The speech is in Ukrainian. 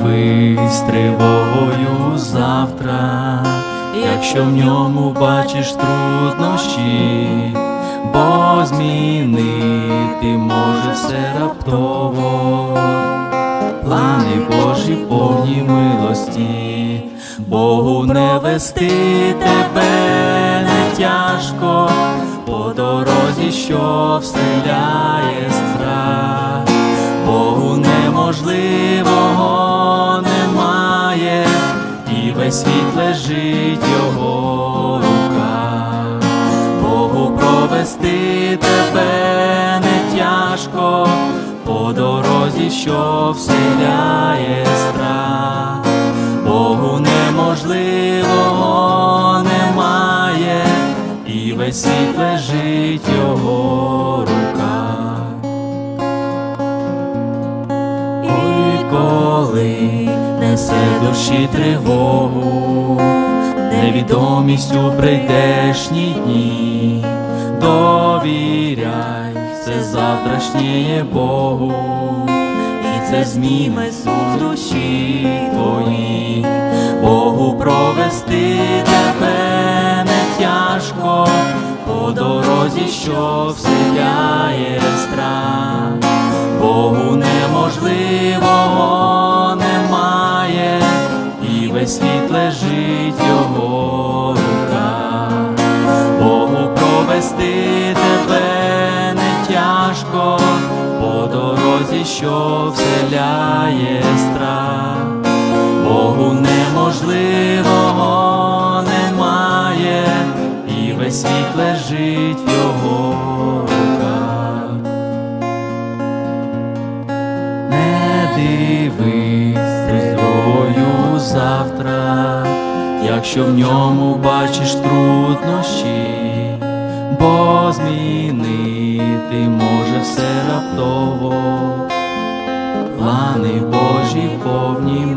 дивись тривогою завтра, якщо в ньому бачиш труднощі, бо змінити може все раптово, плани Божі повні милості, Богу не вести тебе не тяжко, по дорозі, що вселяє. Весь світ лежить його руках. Богу провести тебе не тяжко, по дорозі, що вселяє страх, Богу неможливого немає, і весь світ лежить його руках. І коли несе душі тривогу, невідомість у прийдешні дні, довіряй все завтрашнє Богу, і це зміни сум душі твої, Богу провести тебе не тяжко, по дорозі, що вселяє страх. Богу неможливого світ лежить його руках. Богу провести тебе не тяжко, по дорозі, що вселяє страх. Богу неможливого немає, і весь світ лежить в його руках. Не дивись якщо в ньому бачиш труднощі, бо змінити може все раптово, плани Божі повні.